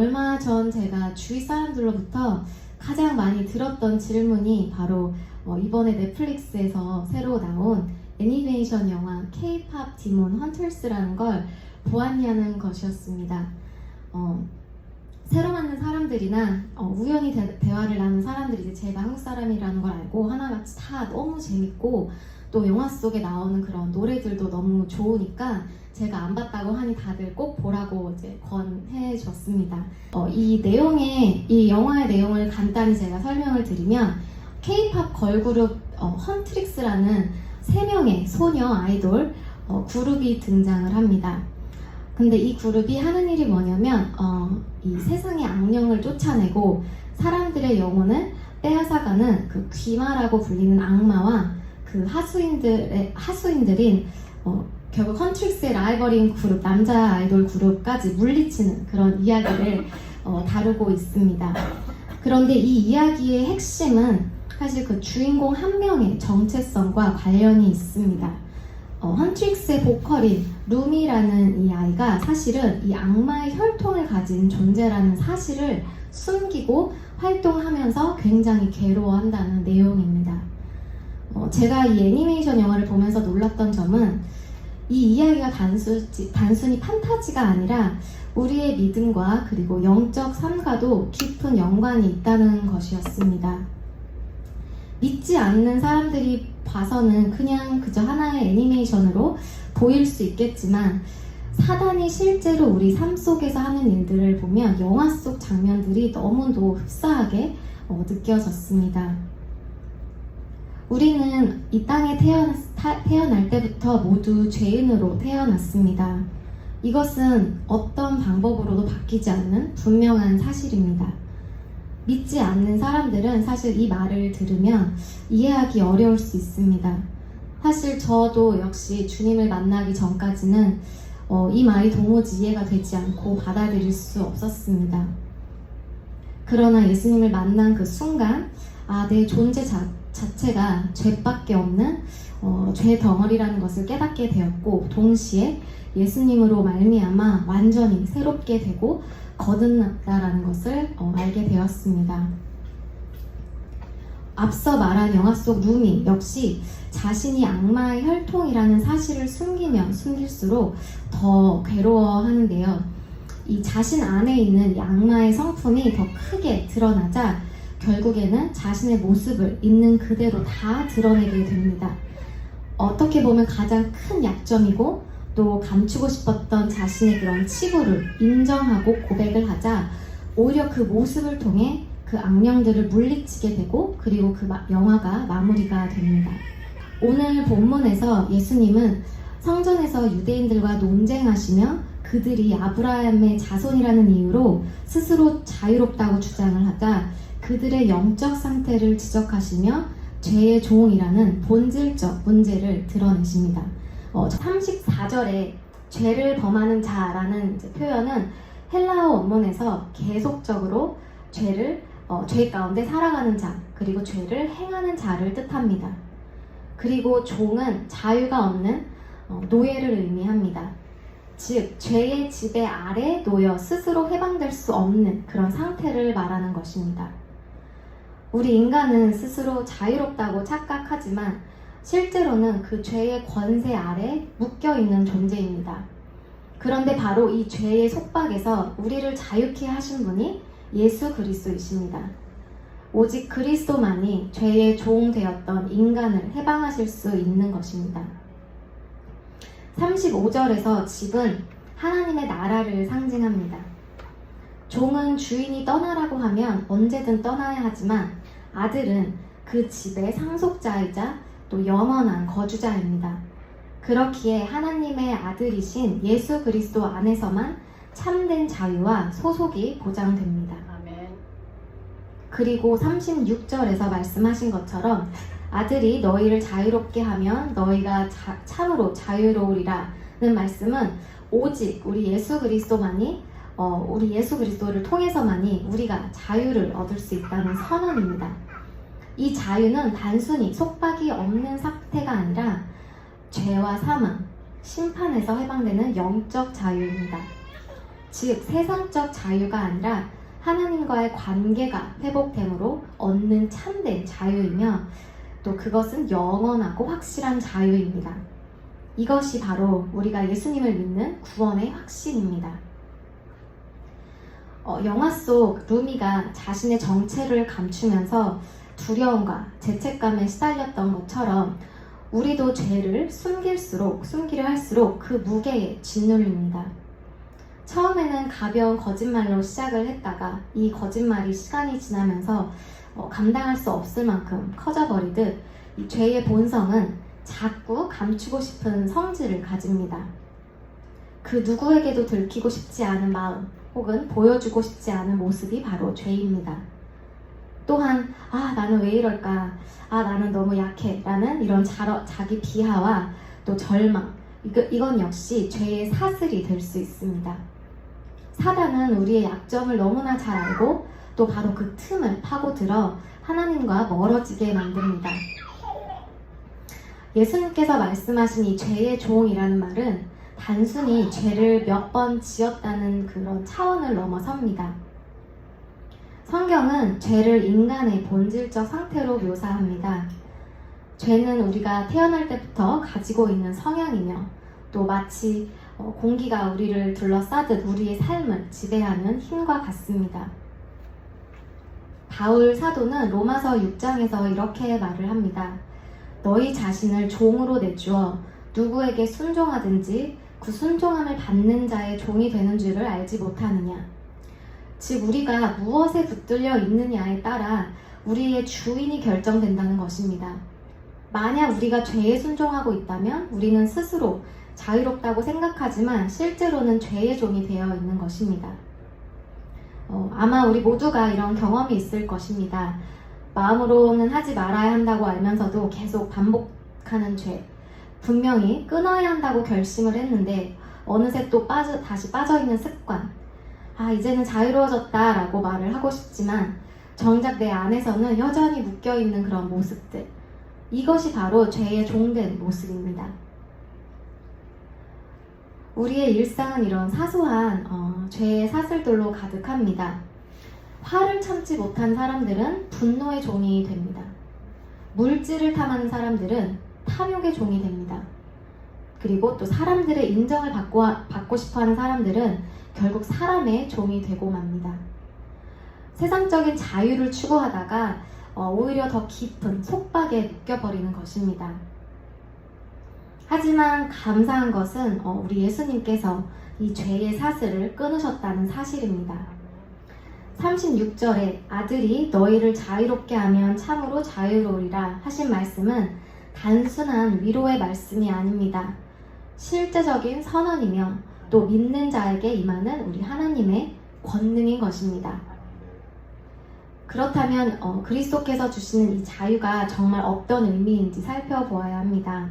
얼마 전 제가 주위 사람들로부터 가장 많이 들었던 질문이 바로 어, 이번에 넷플릭스에서 새로 나온 애니메이션 영화 K-pop 디몬 헌터스라는 걸 보았냐는 것이었습니다. 어, 새로 만난 사람들이나 어, 우연히 대, 대화를 나눈 사람들이 제가 한국 사람이라는 걸 알고 하나같이 다 너무 재밌고 또 영화 속에 나오는 그런 노래들도 너무 좋으니까 제가 안 봤다고 하니 다들 꼭 보라고 이제 권해 줬습니다. 어, 이 내용의 이 영화의 내용을 간단히 제가 설명을 드리면 K-팝 걸그룹 어, 헌트릭스라는 세 명의 소녀 아이돌 어, 그룹이 등장을 합니다. 근데 이 그룹이 하는 일이 뭐냐면 어, 이 세상의 악령을 쫓아내고 사람들의 영혼을 빼앗아가는 그 귀마라고 불리는 악마와 그 하수인들의 하수인들인 어, 결국 헌트릭스의 라이벌인 그룹 남자 아이돌 그룹까지 물리치는 그런 이야기를 어, 다루고 있습니다. 그런데 이 이야기의 핵심은 사실 그 주인공 한 명의 정체성과 관련이 있습니다. 어, 헌트릭스의 보컬인 루미라는 이 아이가 사실은 이 악마의 혈통을 가진 존재라는 사실을 숨기고 활동하면서 굉장히 괴로워한다는 내용입니다. 어, 제가 이 애니메이션 영화를 보면서 놀랐던 점은 이 이야기가 단수, 단순히 판타지가 아니라 우리의 믿음과 그리고 영적 삶과도 깊은 연관이 있다는 것이었습니다. 믿지 않는 사람들이 봐서는 그냥 그저 하나의 애니메이션으로 보일 수 있겠지만 사단이 실제로 우리 삶 속에서 하는 일들을 보면 영화 속 장면들이 너무도 흡사하게 어, 느껴졌습니다. 우리는 이 땅에 태어났, 타- 태어날 때부터 모두 죄인으로 태어났습니다. 이것은 어떤 방법으로도 바뀌지 않는 분명한 사실입니다. 믿지 않는 사람들은 사실 이 말을 들으면 이해하기 어려울 수 있습니다. 사실 저도 역시 주님을 만나기 전까지는 어, 이 말이 도무지 이해가 되지 않고 받아들일 수 없었습니다. 그러나 예수님을 만난 그 순간, 아, 내 존재 자, 자체가 죄밖에 없는 어, 죄 덩어리라는 것을 깨닫게 되었고, 동시에 예수님으로 말미암아 완전히 새롭게 되고 거듭났다라는 것을 어, 알게 되었습니다. 앞서 말한 영화 속 루미 역시 자신이 악마의 혈통이라는 사실을 숨기면 숨길수록 더 괴로워하는데요. 이 자신 안에 있는 이 악마의 성품이 더 크게 드러나자 결국에는 자신의 모습을 있는 그대로 다 드러내게 됩니다. 어떻게 보면 가장 큰 약점이고 또 감추고 싶었던 자신의 그런 치부를 인정하고 고백을 하자 오히려 그 모습을 통해 그 악령들을 물리치게 되고 그리고 그 마- 영화가 마무리가 됩니다. 오늘 본문에서 예수님은 성전에서 유대인들과 논쟁하시며 그들이 아브라함의 자손이라는 이유로 스스로 자유롭다고 주장을 하자 그들의 영적 상태를 지적하시며 죄의 종이라는 본질적 문제를 드러내십니다. 어, 34절에 죄를 범하는 자라는 표현은 헬라어 원문에서 계속적으로 죄를 어, 죄 가운데 살아가는 자 그리고 죄를 행하는 자를 뜻합니다. 그리고 종은 자유가 없는 어, 노예를 의미합니다. 즉 죄의 지배 아래 놓여 스스로 해방될 수 없는 그런 상태를 말하는 것입니다. 우리 인간은 스스로 자유롭다고 착각하지만 실제로는 그 죄의 권세 아래 묶여 있는 존재입니다. 그런데 바로 이 죄의 속박에서 우리를 자유케 하신 분이 예수 그리스도이십니다. 오직 그리스도만이 죄의 종 되었던 인간을 해방하실 수 있는 것입니다. 35절에서 집은 하나님의 나라를 상징합니다. 종은 주인이 떠나라고 하면 언제든 떠나야 하지만 아들은 그 집의 상속자이자 또 영원한 거주자입니다. 그렇기에 하나님의 아들이신 예수 그리스도 안에서만 참된 자유와 소속이 보장됩니다. 그리고 36절에서 말씀하신 것처럼 아들이 너희를 자유롭게 하면 너희가 자- 참으로 자유로우리라는 말씀은 오직 우리 예수 그리스도만이 어, 우리 예수 그리스도를 통해서만이 우리가 자유를 얻을 수 있다는 선언입니다. 이 자유는 단순히 속박이 없는 상태가 아니라 죄와 사망, 심판에서 해방되는 영적 자유입니다. 즉 세상적 자유가 아니라 하나님과의 관계가 회복됨으로 얻는 참된 자유이며 또 그것은 영원하고 확실한 자유입니다. 이것이 바로 우리가 예수님을 믿는 구원의 확신입니다. 어, 영화 속 루미가 자신의 정체를 감추면서 두려움과 죄책감에 시달렸던 것처럼 우리도 죄를 숨길수록 숨기려 할수록 그 무게에 짓눌립니다. 처음에는 가벼운 거짓말로 시작을 했다가 이 거짓말이 시간이 지나면서 어, 감당할 수 없을 만큼 커져버리듯 이 죄의 본성은 자꾸 감추고 싶은 성질을 가집니다. 그 누구에게도 들키고 싶지 않은 마음 혹은 보여주고 싶지 않은 모습이 바로 죄입니다. 또한 아 나는 왜 이럴까 아 나는 너무 약해 라는 이런 자, 자기 비하와 또 절망 이거, 이건 역시 죄의 사슬이 될 수 있습니다. 사단은 우리의 약점을 너무나 잘 알고 또 바로 그 틈을 파고들어 하나님과 멀어지게 만듭니다. 예수님께서 말씀하신 이 죄의 종이라는 말은 단순히 죄를 몇 번 지었다는 그런 차원을 넘어섭니다. 성경은 죄를 인간의 본질적 상태로 묘사합니다. 죄는 우리가 태어날 때부터 가지고 있는 성향이며 또 마치 어, 공기가 우리를 둘러싸듯 우리의 삶을 지배하는 힘과 같습니다. 바울 사도는 로마서 6장에서 이렇게 말을 합니다. 너희 자신을 종으로 내주어 누구에게 순종하든지 그 순종함을 받는 자의 종이 되는 줄을 알지 못하느냐. 즉, 우리가 무엇에 붙들려 있느냐에 따라 우리의 주인이 결정된다는 것입니다. 만약 우리가 죄에 순종하고 있다면 우리는 스스로 자유롭다고 생각하지만 실제로는 죄의 종이 되어 있는 것입니다. 어, 아마 우리 모두가 이런 경험이 있을 것입니다. 마음으로는 하지 말아야 한다고 알면서도 계속 반복하는 죄. 분명히 끊어야 한다고 결심을 했는데 어느새 또 빠져, 다시 빠져있는 습관. 아, 이제는 자유로워졌다 라고 말을 하고 싶지만 정작 내 안에서는 여전히 묶여있는 그런 모습들. 이것이 바로 죄의 종된 모습입니다. 우리의 일상은 이런 사소한 어, 죄의 사슬들로 가득합니다. 화를 참지 못한 사람들은 분노의 종이 됩니다. 물질을 탐하는 사람들은 탐욕의 종이 됩니다. 그리고 또 사람들의 인정을 받고, 받고 싶어 하는 사람들은 결국 사람의 종이 되고 맙니다. 세상적인 자유를 추구하다가 어, 오히려 더 깊은 속박에 묶여버리는 것입니다. 하지만 감사한 것은 어, 우리 예수님께서 이 죄의 사슬을 끊으셨다는 사실입니다. 36절에 아들이 너희를 자유롭게 하면 참으로 자유로우리라 하신 말씀은 단순한 위로의 말씀이 아닙니다. 실제적인 선언이며 또 믿는 자에게 임하는 우리 하나님의 권능인 것입니다. 그렇다면 어, 그리스도께서 주시는 이 자유가 정말 어떤 의미인지 살펴보아야 합니다.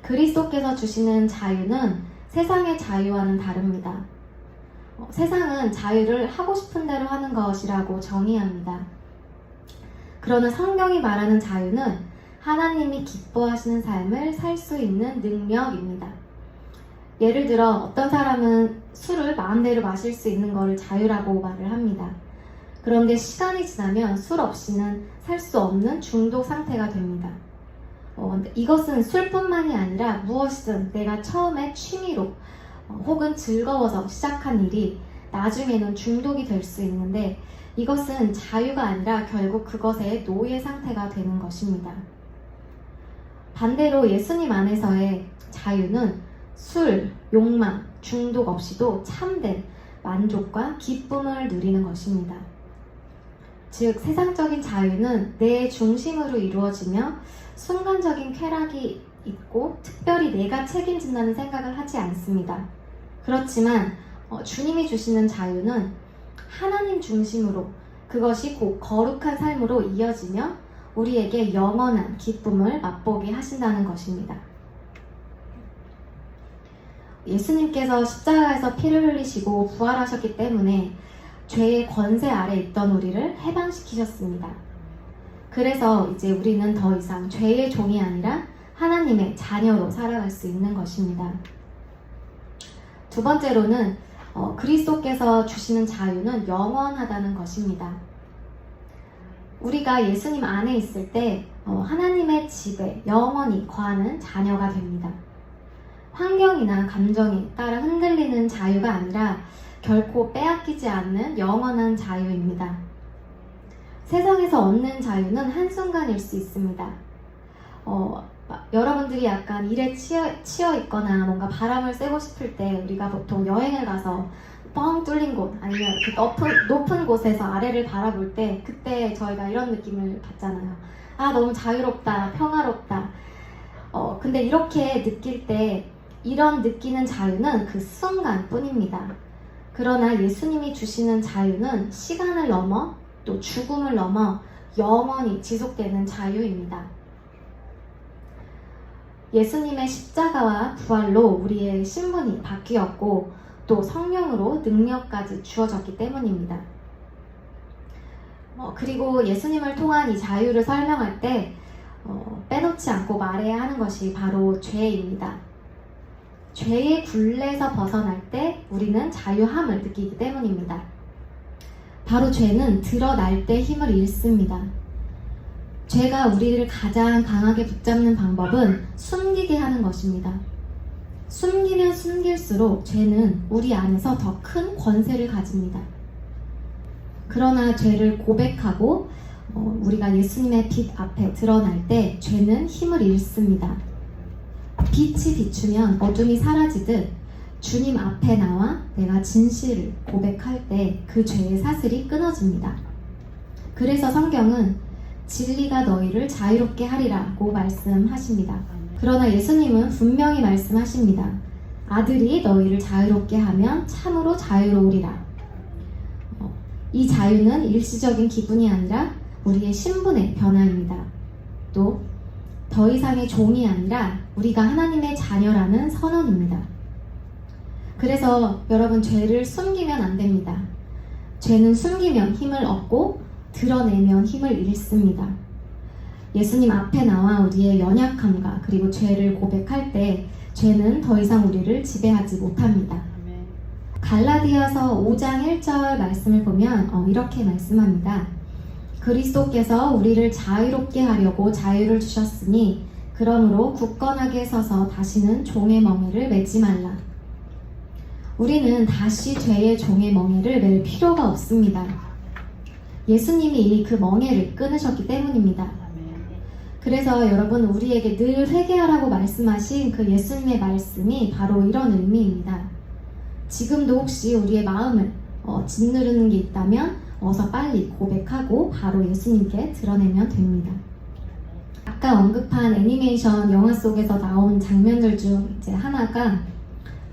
그리스도께서 주시는 자유는 세상의 자유와는 다릅니다. 어, 세상은 자유를 하고 싶은 대로 하는 것이라고 정의합니다. 그러나 성경이 말하는 자유는 하나님이 기뻐하시는 삶을 살 수 있는 능력입니다. 예를 들어 어떤 사람은 술을 마음대로 마실 수 있는 것을 자유라고 말을 합니다. 그런데 시간이 지나면 술 없이는 살 수 없는 중독 상태가 됩니다. 어, 이것은 술뿐만이 아니라 무엇이든 내가 처음에 취미로 어, 혹은 즐거워서 시작한 일이 나중에는 중독이 될 수 있는데 이것은 자유가 아니라 결국 그것의 노예 상태가 되는 것입니다. 반대로 예수님 안에서의 자유는 술, 욕망, 중독 없이도 참된 만족과 기쁨을 누리는 것입니다. 즉, 세상적인 자유는 내 중심으로 이루어지며 순간적인 쾌락이 있고 특별히 내가 책임진다는 생각을 하지 않습니다. 그렇지만 어, 주님이 주시는 자유는 하나님 중심으로 그것이 곧 거룩한 삶으로 이어지며 우리에게 영원한 기쁨을 맛보게 하신다는 것입니다. 예수님께서 십자가에서 피를 흘리시고 부활하셨기 때문에 죄의 권세 아래 있던 우리를 해방시키셨습니다. 그래서 이제 우리는 더 이상 죄의 종이 아니라 하나님의 자녀로 살아갈 수 있는 것입니다. 두 번째로는 어, 그리스도께서 주시는 자유는 영원하다는 것입니다. 우리가 예수님 안에 있을 때 어, 하나님의 집에 영원히 거하는 자녀가 됩니다. 환경이나 감정에 따라 흔들리는 자유가 아니라 결코 빼앗기지 않는 영원한 자유입니다. 세상에서 얻는 자유는 한순간일 수 있습니다. 어, 막 여러분들이 약간 일에 치여, 치여 있거나 뭔가 바람을 쐬고 싶을 때 우리가 보통 여행을 가서 뻥 뚫린 곳 아니면 이렇게 높은, 높은 곳에서 아래를 바라볼 때 그때 저희가 이런 느낌을 받잖아요. 아, 너무 자유롭다, 평화롭다. 어, 근데 이렇게 느낄 때 이런 느끼는 자유는 그 순간 뿐입니다. 그러나 예수님이 주시는 자유는 시간을 넘어 또 죽음을 넘어 영원히 지속되는 자유입니다. 예수님의 십자가와 부활로 우리의 신분이 바뀌었고 또 성령으로 능력까지 주어졌기 때문입니다. 어, 그리고 예수님을 통한 이 자유를 설명할 때 어, 빼놓지 않고 말해야 하는 것이 바로 죄입니다. 죄의 굴레에서 벗어날 때 우리는 자유함을 느끼기 때문입니다. 바로 죄는 드러날 때 힘을 잃습니다. 죄가 우리를 가장 강하게 붙잡는 방법은 숨기게 하는 것입니다. 숨기면 숨길수록 죄는 우리 안에서 더 큰 권세를 가집니다. 그러나 죄를 고백하고 어, 우리가 예수님의 빛 앞에 드러날 때 죄는 힘을 잃습니다. 빛이 비추면 어둠이 사라지듯 주님 앞에 나와 내가 진실을 고백할 때 그 죄의 사슬이 끊어집니다. 그래서 성경은 진리가 너희를 자유롭게 하리라고 말씀하십니다. 그러나 예수님은 분명히 말씀하십니다. 아들이 너희를 자유롭게 하면 참으로 자유로우리라. 어, 이 자유는 일시적인 기분이 아니라 우리의 신분의 변화입니다. 또 더 이상의 종이 아니라 우리가 하나님의 자녀라는 선언입니다. 그래서 여러분 죄를 숨기면 안 됩니다. 죄는 숨기면 힘을 얻고 드러내면 힘을 잃습니다. 예수님 앞에 나와 우리의 연약함과 그리고 죄를 고백할 때 죄는 더 이상 우리를 지배하지 못합니다. 갈라디아서 5장 1절 말씀을 보면 어, 이렇게 말씀합니다. 그리스도께서 우리를 자유롭게 하려고 자유를 주셨으니 그러므로 굳건하게 서서 다시는 종의 멍에를 매지 말라. 우리는 다시 죄의 종의 멍에를 맬 필요가 없습니다. 예수님이 이미 그 멍에를 끊으셨기 때문입니다. 그래서 여러분 우리에게 늘 회개하라고 말씀하신 그 예수님의 말씀이 바로 이런 의미입니다. 지금도 혹시 우리의 마음을 어, 짓누르는 게 있다면 어서 빨리 고백하고 바로 예수님께 드러내면 됩니다. 아까 언급한 애니메이션 영화 속에서 나온 장면들 중 이제 하나가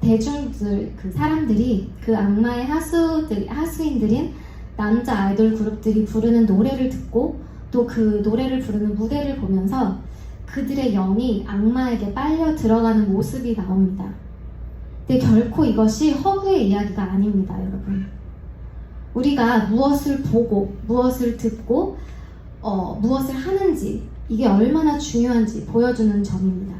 대중들 그 사람들이 그 악마의 하수들 하수인들인 남자 아이돌 그룹들이 부르는 노래를 듣고 또 그 노래를 부르는 무대를 보면서 그들의 영이 악마에게 빨려 들어가는 모습이 나옵니다. 근데 결코 이것이 허구의 이야기가 아닙니다, 여러분. 우리가 무엇을 보고, 무엇을 듣고, 어, 무엇을 하는지, 이게 얼마나 중요한지 보여주는 점입니다.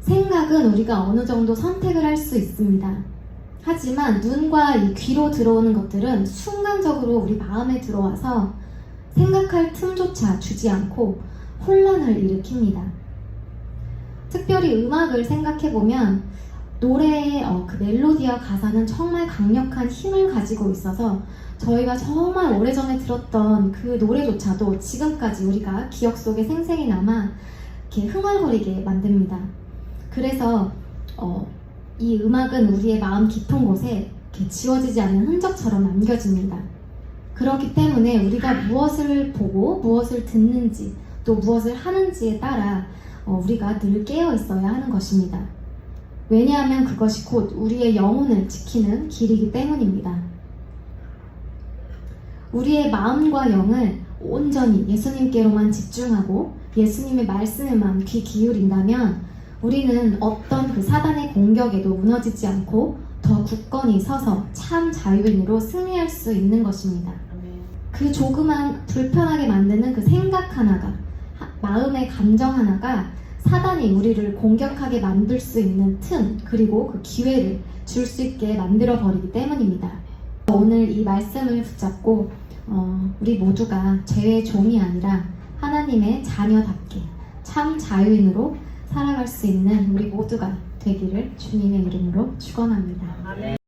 생각은 우리가 어느 정도 선택을 할 수 있습니다. 하지만 눈과 이 귀로 들어오는 것들은 순간적으로 우리 마음에 들어와서 생각할 틈조차 주지 않고 혼란을 일으킵니다. 특별히 음악을 생각해보면 노래의 어, 그 멜로디와 가사는 정말 강력한 힘을 가지고 있어서 저희가 정말 오래전에 들었던 그 노래조차도 지금까지 우리가 기억 속에 생생히 남아 이렇게 흥얼거리게 만듭니다. 그래서 어, 이 음악은 우리의 마음 깊은 곳에 지워지지 않는 흔적처럼 남겨집니다. 그렇기 때문에 우리가 무엇을 보고 무엇을 듣는지 또 무엇을 하는지에 따라 어, 우리가 늘 깨어 있어야 하는 것입니다. 왜냐하면 그것이 곧 우리의 영혼을 지키는 길이기 때문입니다. 우리의 마음과 영을 온전히 예수님께로만 집중하고 예수님의 말씀에만 귀 기울인다면 우리는 어떤 그 사단의 공격에도 무너지지 않고 더 굳건히 서서 참 자유인으로 승리할 수 있는 것입니다. 그 조그만 불편하게 만드는 그 생각 하나가 하- 마음의 감정 하나가 사단이 우리를 공격하게 만들 수 있는 틈 그리고 그 기회를 줄 수 있게 만들어 버리기 때문입니다. 오늘 이 말씀을 붙잡고 어, 우리 모두가 죄의 종이 아니라 하나님의 자녀답게 참 자유인으로 살아갈 수 있는 우리 모두가 되기를 주님의 이름으로 축원합니다.